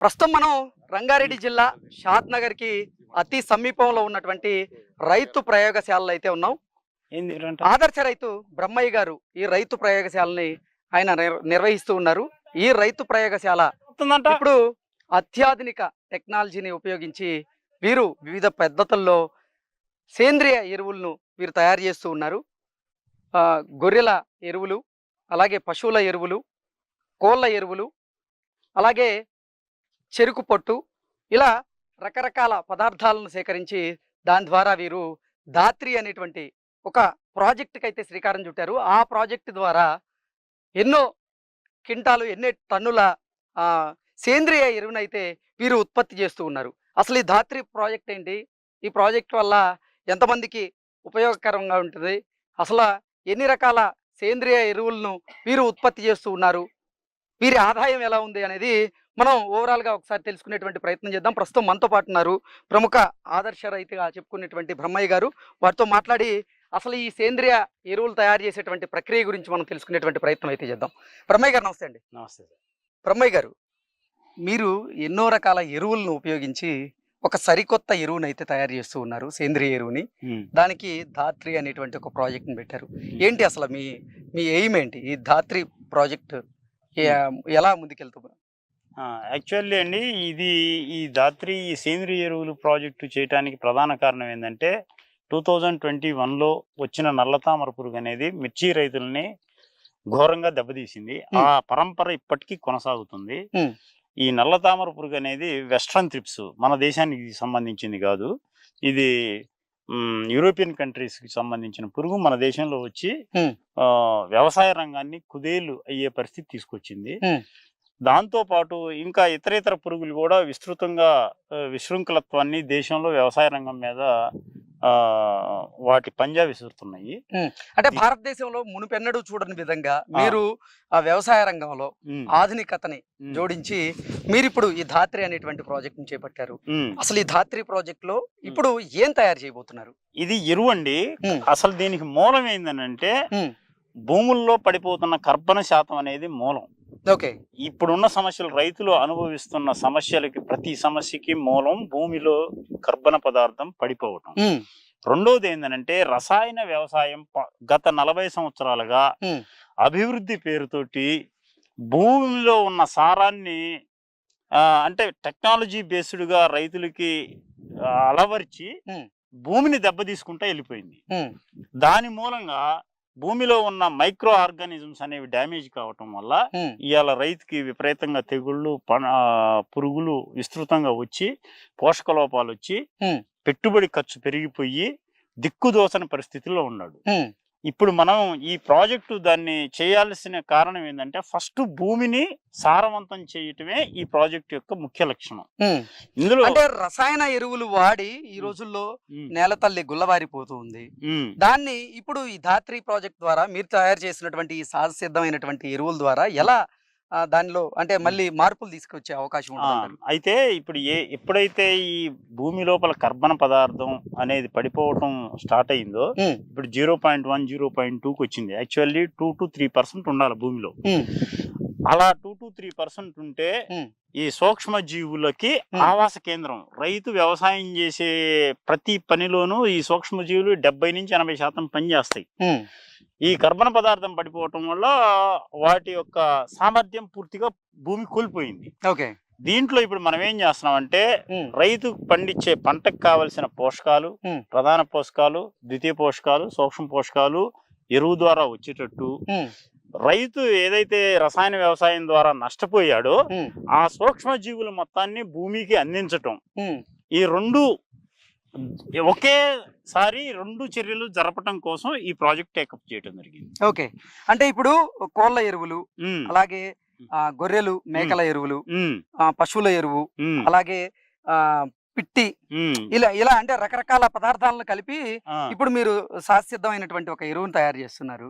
ప్రస్తుతం మనం రంగారెడ్డి జిల్లా షాద్ నగర్కి అతి సమీపంలో ఉన్నటువంటి రైతు ప్రయోగశాలలో అయితే ఉన్నాం? ఆదర్శ రైతు బ్రహ్మయ్య గారు ఈ రైతు ప్రయోగశాలని ఆయన నిర్- నిర్వహిస్తూ ఉన్నారు. ఈ రైతు ప్రయోగశాల ఇప్పుడు అత్యాధునిక టెక్నాలజీని ఉపయోగించి వీరు వివిధ పద్ధతుల్లో సేంద్రియ ఎరువులను వీరు తయారు చేస్తూ ఉన్నారు. గొర్రెల ఎరువులు అలాగే పశువుల ఎరువులు కోళ్ళ ఎరువులు అలాగే చెరుకు పొట్టు ఇలా రకరకాల పదార్థాలను సేకరించి దాని ద్వారా వీరు దాత్రి అనేటువంటి ఒక ప్రాజెక్టుకి అయితే శ్రీకారం చుట్టారు. ఆ ప్రాజెక్టు ద్వారా ఎన్నో క్వింటాలు ఎన్నో టన్నుల సేంద్రియ ఎరువునైతే వీరు ఉత్పత్తి చేస్తూ ఉన్నారు. అసలు ఈ ధాత్రి ప్రాజెక్ట్ ఏంటి? ఈ ప్రాజెక్ట్ వల్ల ఎంతమందికి ఉపయోగకరంగా ఉంటుంది? అసలు ఎన్ని రకాల సేంద్రియ ఎరువులను వీరు ఉత్పత్తి చేస్తూ ఉన్నారు? వీరి ఆదాయం ఎలా ఉంది అనేది మనం ఓవరాల్గా ఒకసారి తెలుసుకునేటువంటి ప్రయత్నం చేద్దాం. ప్రస్తుతం మనతో పాటు ఉన్నారు ప్రముఖ ఆదర్శ రైతుగా చెప్పుకునేటువంటి బ్రహ్మయ్య గారు. వారితో మాట్లాడి అసలు ఈ సేంద్రియ ఎరువులు తయారు చేసేటువంటి ప్రక్రియ గురించి మనం తెలుసుకునేటువంటి ప్రయత్నం అయితే చేద్దాం. బ్రహ్మయ్య గారు నమస్తే అండి. నమస్తే. బ్రహ్మయ్య గారు మీరు ఎన్నో రకాల ఎరువులను ఉపయోగించి ఒక సరికొత్త ఎరువును అయితే తయారు చేస్తూ ఉన్నారు సేంద్రియ ఎరువుని. దానికి ధాత్రి అనేటువంటి ఒక ప్రాజెక్ట్ని పెట్టారు. ఏంటి అసలు మీ మీ ఎయిమ్ ఏంటి? ఈ ధాత్రి ప్రాజెక్ట్ ఎలా ముందుకెళ్తున్నారు ఆ, యాక్చువల్లీ అండి ఇది ఈ దాత్రి ఈ సేంద్రియ ఎరువులు ప్రాజెక్టు చేయడానికి ప్రధాన కారణం ఏంటంటే టూ థౌజండ్ ట్వంటీ వన్లో వచ్చిన నల్లతామర పురుగు అనేది మిర్చి రైతుల్ని ఘోరంగా దెబ్బతీసింది. ఆ పరంపర ఇప్పటికీ కొనసాగుతుంది. ఈ నల్లతామర పురుగు అనేది వెస్ట్రన్ త్రిప్స్ మన దేశానికి సంబంధించింది కాదు. ఇది యూరోపియన్ కంట్రీస్కి సంబంధించిన పురుగు మన దేశంలో వచ్చి వ్యవసాయ రంగాన్ని కుదేలు అయ్యే పరిస్థితి తీసుకొచ్చింది. దాంతో పాటు ఇంకా ఇతర ఇతర పురుగులు కూడా విస్తృతంగా విశృంఖలత్వాన్ని దేశంలో వ్యవసాయ రంగం మీద వాటి పంజా విసురుతున్నాయి. అంటే భారతదేశంలో మునుపెన్నడూ చూడని విధంగా మీరు ఆ వ్యవసాయ రంగంలో ఆధునికతని జోడించి మీరు ఇప్పుడు ఈ ధాత్రి అనేటువంటి ప్రాజెక్ట్ని చేపట్టారు. అసలు ఈ ధాత్రి ప్రాజెక్ట్లో ఇప్పుడు ఏం తయారు చేయబోతున్నారు? ఇది ఎరువు అండి. ఉమ్. అసలు దీనికి మూలం ఏందనంటే ఉమ్. భూముల్లో పడిపోతున్న కర్బన శాతం అనేది మూలం. ఓకే. ఇప్పుడున్న సమస్యలు రైతులు అనుభవిస్తున్న సమస్యలకి ప్రతి సమస్యకి మూలం భూమిలో కర్బన పదార్థం పడిపోవటం. రెండోది ఏంటంటే రసాయన వ్యవసాయం గత నలభై సంవత్సరాలుగా అభివృద్ధి పేరుతోటి భూమిలో ఉన్న సారాన్ని అంటే టెక్నాలజీ బేస్డ్గా రైతులకి అలవర్చి. భూమిని దెబ్బతీసుకుంటా వెళ్ళిపోయింది ఉమ్, దాని మూలంగా భూమిలో ఉన్న మైక్రో ఆర్గానిజమ్స్ అనేవి డ్యామేజ్ కావటం వల్ల ఇవాళ రైతుకి విపరీతంగా తెగుళ్ళు పురుగులు విస్తృతంగా వచ్చి పోషక లోపాలు వచ్చి పెట్టుబడి ఖర్చు పెరిగిపోయి దిక్కుదోసని పరిస్థితిలో ఉన్నాడు. ఇప్పుడు మనం ఈ ప్రాజెక్టు దాన్ని చేయాల్సిన కారణం ఏంటంటే ఫస్ట్ భూమిని సారవంతం చేయటమే ఈ ప్రాజెక్టు యొక్క ముఖ్య లక్షణం. ఇందులో అంటే రసాయన ఎరువులు వాడి ఈ రోజుల్లో నేల తల్లి ఉమ్, దాన్ని ఇప్పుడు ఈ ధాత్రి ప్రాజెక్ట్ ద్వారా మీరు తయారు చేసినటువంటి ఈ సహజ సిద్ధమైనటువంటి ఎరువుల ద్వారా ఎలా దానిలో అంటే మళ్ళీ మార్పులు తీసుకొచ్చే అవకాశం ఉంటుంది అయితే ఇప్పుడు ఏ ఎప్పుడైతే ఈ భూమి లోపల కర్బన పదార్థం అనేది పడిపోవటం స్టార్ట్ అయిందో ఇప్పుడు zero point one zero point టూకి వచ్చింది. Actually two to three percent ఉండాలి భూమిలో. అలా టూ టు త్రీ పర్సెంట్ ఉంటే. ఈ సూక్ష్మ జీవులకి. ఆవాస కేంద్రం. రైతు వ్యవసాయం చేసే ప్రతి పనిలోనూ ఈ సూక్ష్మ జీవులు డెబ్బై నుంచి ఎనభై శాతం పనిచేస్తాయి ఈ కర్బన పదార్థం పడిపోవటం వల్ల వాటి యొక్క సామర్థ్యం పూర్తిగా భూమి కోల్పోయింది. ఓకే. దీంట్లో ఇప్పుడు మనం ఏం చేస్తున్నామంటే ఉమ్, రైతు పండించే పంటకు కావలసిన పోషకాలు. ప్రధాన పోషకాలు ద్వితీయ పోషకాలు సూక్ష్మ పోషకాలు ఎరువు ద్వారా వచ్చేటట్టు రైతు ఏదైతే రసాయన వ్యవసాయం ద్వారా నష్టపోయాడో ఆ సూక్ష్మ జీవుల మొత్తాన్ని భూమికి అందించటం. ఈ రెండు ఒకేసారి రెండు చర్యలు జరపటం కోసం ఈ ప్రాజెక్ట్ టేకప్ చేయడం జరిగింది. ఓకే. అంటే ఇప్పుడు కోళ్ళ ఎరువులు అలాగే గొర్రెలు మేకల ఎరువులు పశువుల ఎరువు అలాగే ఆ, పిట్టి. ఇలా ఇలా అంటే రకరకాల పదార్థాలను కలిపి ఇప్పుడు మీరు శాస్త్రసిద్ధమైనటువంటి ఒక ఎరువును తయారు చేస్తున్నారు.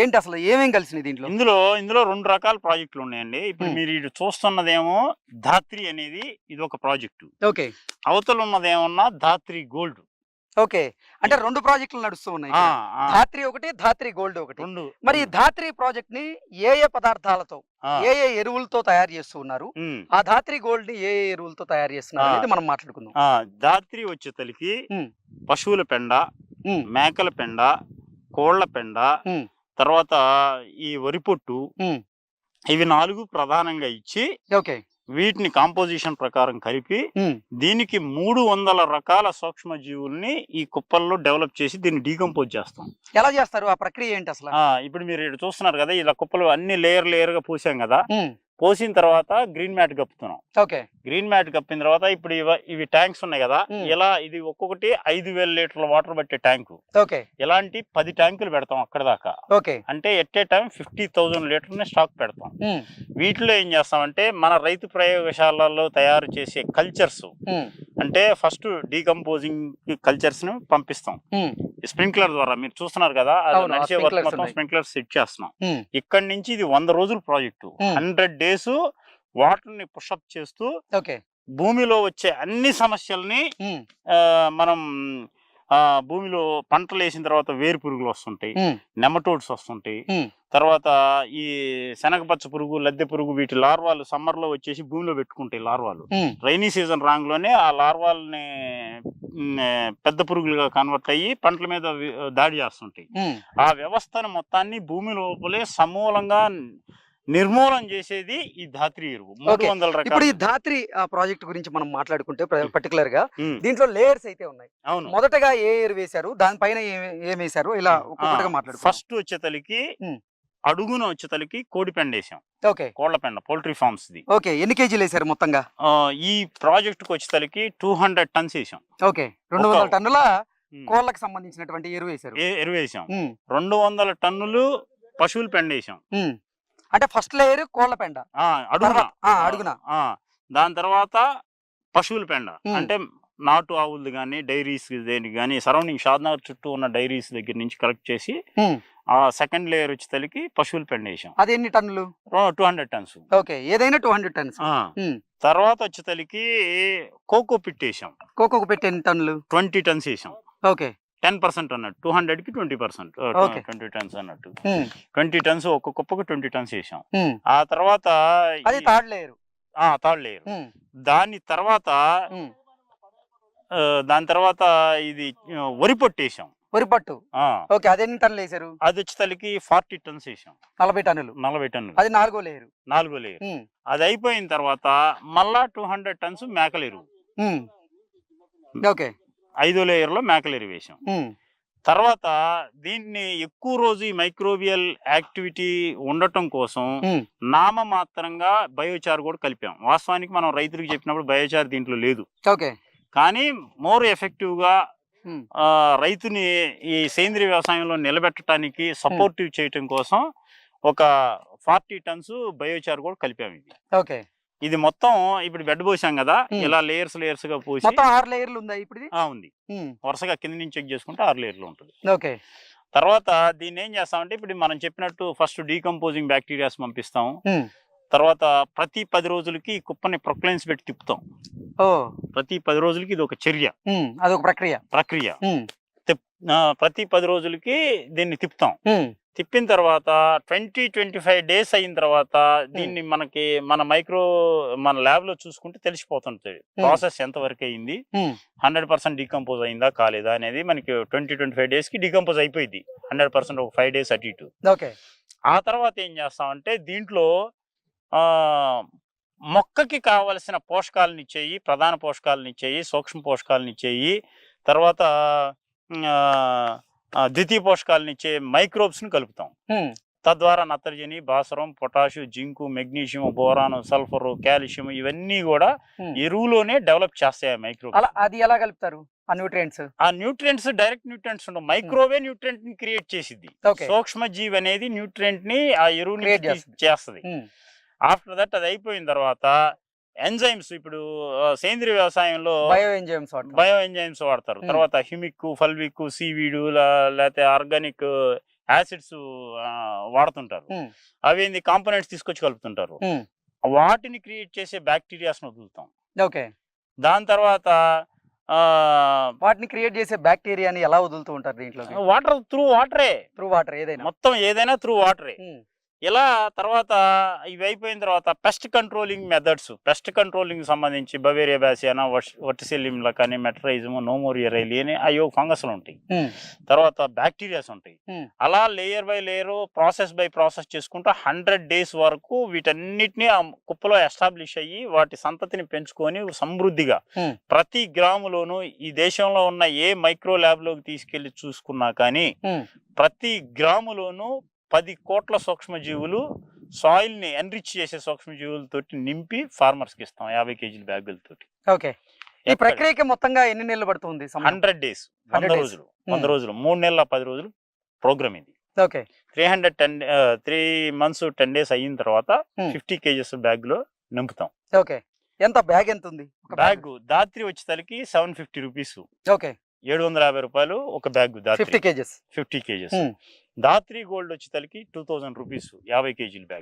ఏంటి అసలు ఏమేం కలిసినాయి దీంట్లో? ఇందులో ఇందులో రెండు రకాల ప్రాజెక్టులు ఉన్నాయండి. ఇప్పుడు. మీరు ఇటు చూస్తున్నదేమో ధాత్రి అనేది ఇది ఒక ప్రాజెక్టు. ఓకే. అవతల ఉన్నదేమన్నా ధాత్రి గోల్డ్. ఓకే. అంటే రెండు ప్రాజెక్టులు నడుస్తూ ఉన్నాయి ధాత్రి ఒకటి ధాత్రి గోల్డ్ ఒకటి. మరి ఈ ధాత్రి ప్రాజెక్ట్ని ఏ ఏ పదార్థాలతో ఏ ఏ ఎరువులతో తయారు చేస్తూ ఉన్నారు. ఆ ధాత్రి గోల్డ్ని ఏ ఏ ఎరువులతో తయారు చేస్తున్నారు. అనేది మనం మాట్లాడుకుందాం. వచ్చేతలికి ఉమ్. పశువుల పెండ మేకల పెండ కోళ్ళ పెండ. తర్వాత ఈ వరి పొట్టు. ఇవి నాలుగు ప్రధానంగా ఇచ్చి ఓకే. వీటిని కాంపోజిషన్ ప్రకారం కలిపి దీనికి మూడు వందల రకాల సూక్ష్మ జీవుల్ని ఈ కుప్పల్లో డెవలప్ చేసి దీన్ని డీకంపోజ్ చేస్తాం. ఎలా చేస్తారు? ఆ ప్రక్రియ ఏంటి అసలు? ఇప్పుడు మీరు ఇక్కడ చూస్తున్నారు కదా ఇలా కుప్పలు అన్ని లేయర్ లేయర్గా పోసాం కదా. పోసిన తర్వాత గ్రీన్ మ్యాట్ కప్పుతున్నాం. ఓకే. గ్రీన్ మ్యాట్ కప్పిన తర్వాత ఇప్పుడు ఇవ- ట్యాంక్స్ ఉన్నాయి కదా. ఇలా ఇది ఒక్కొక్కటి ఐదు వేల లీటర్ల వాటర్ పట్టే ట్యాంకు ఓకే. ఇలాంటి పది ట్యాంకులు పెడతాం అక్కడ దాకా. ఓకే. అంటే at a time fifty thousand లీటర్ని stock పెడతాం. వీటిలో ఏం చేస్తామంటే మన రైతు ప్రయోగశాలల్లో తయారు చేసే కల్చర్స్ అంటే ఫస్ట్ డీకంపోజింగ్ కల్చర్స్ని పంపిస్తాం. స్ప్రింక్లర్ ద్వారా మీరు చూస్తున్నారు కదా నడిచే వర్క్ మొత్తం. స్ప్రింక్లర్ సెట్ చేస్తున్నాం. ఇక్కడి నుంచి ఇది వంద రోజుల ప్రాజెక్టు. హండ్రెడ్ డేస్ వాటర్ని పుషప్ చేస్తూ భూమిలో వచ్చే అన్ని సమస్యల్ని మనం ఆ, భూమిలో పంటలు వేసిన తర్వాత వేరు పురుగులు వస్తుంటాయి నెమటోడ్స్ వస్తుంటాయి. తర్వాత ఈ శనగపచ్చ పురుగు లద్దె పురుగు వీటి లార్వాలు సమ్మర్లో వచ్చేసి భూమిలో పెట్టుకుంటాయి లార్వాలు. రైనీ సీజన్ రాంగ్లోనే ఆ లార్వాల్ని పెద్ద పురుగులుగా కన్వర్ట్ అయ్యి పంటల మీద దాడి చేస్తుంటాయి. ఆ వ్యవస్థను మొత్తాన్ని భూమి లోపలే సమూలంగా నిర్మూలన చేసేది ఈ ధాత్రి ఎరువు. మూడు. వందల ఇప్పుడు ఈ ధాత్రి ప్రాజెక్ట్ గురించి మనం మాట్లాడుకుంటే పర్టికులర్గా దీంట్లో లేయర్స్ అయితే ఉన్నాయి. అవును. మొదటగా ఏ ఎరువు వేశారు? దానిపైన ఏ- ఏం వేశారు? ఇలా ఒక్కొక్కటిగా మాట్లాడుకో ఫస్ట్ వచ్చేతలికి. అడుగున వచ్చేతలికి కోడి పెండ వేసాం. ఓకే. కోళ్ళ పెండ పౌల్ట్రీ ఫార్మ్స్ ది. ఓకే. ఎన్ని కేజీలు వేశారు మొత్తంగా? ఈ ప్రాజెక్ట్కి వచ్చేతలికి టూ హండ్రెడ్ టన్స్ వేసాం. ఓకే. రెండు వందల టన్నుల. కోళ్ళకి సంబంధించినటువంటి ఎరువు వేశారు. ఏ- ఎరువు వేసాం. రెండు వందల టన్నులు పశువుల పెండ వేసాం. అంటే ఫస్ట్ లేయర్ కోళ్ళ పెండ. అడుగున. అడుగున. దాని తర్వాత పశువుల పెండ. అంటే నాటు ఆవులది కానీ డైరీస్ దేనికి కానీ సరౌండింగ్ షాద్నగర్ చుట్టూ ఉన్న డైరీస్ దగ్గర నుంచి కలెక్ట్ చేసి. ఆ సెకండ్ లేయర్ వచ్చి తలికి పశువుల పెండ వేసాం. అది ఎన్ని టన్నులు? Two hundred tons. ఓకే ఏదైనా టూ హండ్రెడ్ టన్స్. తర్వాత వచ్చి తలికి కోకో పిట్ వేసాం. కోకోకు పెట్టి ఎన్ని టన్నులు? ట్వంటీ టన్స్ వేసాం. ఓకే. టెన్ పర్సెంట్ అన్నట్టు టూ హండ్రెడ్కి ట్వంటీ పర్సెంట్. ట్వంటీ టన్స్ అన్నట్టు. ట్వంటీ టన్స్ ఒక్క కుప్పకు ట్వంటీ టన్స్ వేసాం. ఆ తర్వాత థర్డ్ లేయర్ ఆ, థర్డ్ లేయర్ దాని తర్వాత. ఆ, దాని తర్వాత ఇది వరి పొట్టు వేసాం వరి పట్టు. ఓకే అది ఎన్ని టన్నులు వేశారు? అది వచ్చి తలకి ఫార్టీ టన్స్ వేసాం నలభై టన్నులు. నలభై టన్నులు. అది నాలుగో లేయర్ నాలుగో లేయర్ ఉమ్, అది అయిపోయిన తర్వాత మళ్ళా టూ హండ్రెడ్ టన్స్ మేకల ఎరువు ఉమ్. ఓకే ఐదో లేయర్లో మేకల ఎరువు వేసాం ఉమ్, తర్వాత దీన్ని ఎక్కువ రోజు ఈ మైక్రోబియల్ యాక్టివిటీ ఉండటం కోసం ఉమ్. నామమాత్రంగా బయోచార్ కూడా కలిపాం. వాస్తవానికి మనం రైతులకు చెప్పినప్పుడు బయోచార్ దీంట్లో లేదు. ఓకే. కానీ మోర్ ఎఫెక్టివ్గా రైతుని ఈ సేంద్రియ వ్యవసాయంలో నిలబెట్టడానికి సపోర్టివ్ చేయటం కోసం ఒక ఫార్టీ టన్స్ బయోచార్ కూడా కలిపాము ఇది. ఓకే. ఇది మొత్తం ఇప్పుడు బెడ్ పోసాం కదా. ఇలా లేయర్స్ లేయర్స్గా పోసి మొత్తం ఆరు లేయర్లు ఉందా ఇప్పుడు ఉంది. వరుసగా కింద నుంచి చెక్ చేసుకుంటే ఆరు లేయర్లు ఉంటుంది. ఓకే. తర్వాత దీన్ని ఏం చేస్తామంటే ఇప్పుడు మనం చెప్పినట్టు ఫస్ట్ డీకంపోజింగ్ బ్యాక్టీరియాస్ పంపిస్తాం. తర్వాత ప్రతి పది రోజులకి కుప్పని ప్రొక్లైన్స్ పెట్టి తిప్పుతాం. ప్రతి పది రోజులకి ఇది ఒక చర్య. అదొక ప్రక్రియ. ప్రక్రియ. ప్రతి పది రోజులకి దీన్ని తిప్పుతాం. తిప్పిన తర్వాత ట్వంటీ ట్వంటీ ఫైవ్ డేస్ అయిన తర్వాత దీన్ని మనకి మన మైక్రో మన ల్యాబ్లో చూసుకుంటే తెలిసిపోతుంటది. ప్రాసెస్ ఎంత వరకు అయింది? హండ్రెడ్ పర్సెంట్ డీకంపోజ్ అయిందా కాలేదా అనేది మనకి ట్వంటీ ట్వంటీ ఫైవ్ డేస్కి డీకంపోజ్ అయిపోయింది. హండ్రెడ్ పర్సెంట్ ఒక ఫైవ్ డేస్ అటు ఇటు. ఓకే. ఆ తర్వాత ఏం చేస్తామంటే దీంట్లో ఆ మొక్కకి కావలసిన పోషకాలను ఇచ్చేయి ప్రధాన పోషకాలను ఇచ్చేయి సూక్ష్మ పోషకాలను ఇచ్చేయి తర్వాత ద్వితీయ పోషకాలను ఇచ్చే మైక్రోబ్స్ని కలుపుతాం తద్వారా నత్రజని భాస్వరం potash zinc magnesium బోరాను sulphur calcium ఇవన్నీ కూడా. ఎరువులోనే డెవలప్ చేస్తాయి మైక్రో అలా అది ఎలా కలుపుతారు? ఆ న్యూట్రియంట్స్? ఆ న్యూట్రియంట్స్ డైరెక్ట్ న్యూట్రియంట్స్ ఉండవు. మైక్రోవే న్యూట్రియంట్ని క్రియేట్ చేసిద్ది. ఓకే. సూక్ష్మ జీవి అనేది న్యూట్రియంట్ని ఆ ఎరువుని తీసి చేస్తుంది. ఆఫ్టర్ దట్ అది అయిపోయిన తర్వాత ఎంజైమ్స్ ఇప్పుడు సేంద్రియ వ్యవసాయంలో బయో ఎంజైమ్స్ బయో ఎంజైమ్స్ వాడతారు. తర్వాత హ్యూమిక్ ఫల్విక్ సీవీడు లేకపోతే ఆర్గానిక్ యాసిడ్స్ వాడుతుంటారు. అవి కాంపోనెంట్స్ తీసుకొచ్చి కలుపుతుంటారు. వాటిని క్రియేట్ చేసే బ్యాక్టీరియాస్ వదులుతాం. ఓకే. దాని తర్వాత వాటిని క్రియేట్ చేసే బ్యాక్టీరియాని ఎలా వదులుతూ ఉంటారు దీంట్లో వాటర్ త్రూ వాటరే. త్రూ వాటర్ ఏదైనా. మొత్తం ఏదైనా త్రూ వాటరే. ఇలా తర్వాత ఇవి అయిపోయిన తర్వాత pest controlling methods pest controlling సంబంధించి బవేరియా బ్యాసియానా వర్టిసెలియంలో కానీ మెట్రైజము నోమోరియా రైలి అని అయ్యో ఫంగస్లు ఉంటాయి తర్వాత బ్యాక్టీరియాస్ ఉంటాయి. అలా layer by layer process by process చేసుకుంటూ హండ్రెడ్ డేస్ వరకు వీటన్నిటిని ఆ కుప్పలో ఎస్టాబ్లిష్ అయ్యి వాటి సంతతిని పెంచుకొని సమృద్ధిగా. ప్రతి గ్రాములోనూ ఈ దేశంలో ఉన్న ఏ మైక్రో ల్యాబ్లోకి తీసుకెళ్ళి చూసుకున్నా కానీ ప్రతి గ్రాములోనూ పది కోట్ల సూక్ష్మజీవులు సాయిల్ని ఎన్రిచ్ చేసే సూక్ష్మజీవులతోటి నింపి ఫార్మర్స్కి ఇస్తాం యాభై కేజీల బ్యాగులతోటి. ఓకే. ఈ ప్రక్రియకి మొత్తంగా ఎన్ని నెలలు పడుతుంది? హండ్రెడ్ డేస్ 100 వంద. రోజులు వంద. రోజులు మూడు నెలల పది రోజులు ప్రోగ్రామ్ ఇది. Okay. Three hundred ten three months ten days అయిన తర్వాత. ఫిఫ్టీ కేజెస్ బ్యాగ్లో నింపుతాం. ఓకే. ఎంత? బ్యాగ్ ఎంత ఉంది బ్యాగ్. దాత్రి వచ్చేసరికి సెవెన్ ఫిఫ్టీ రూపీస్. ఓకే. ఏడు వందల యాభై రూపాయలు ఒక bag fifty kgs. Fifty kgs. Dhatri gold వచ్చేసరికి టూ థౌజండ్ రూపీస్ యాభై కేజీల బ్యాగ్.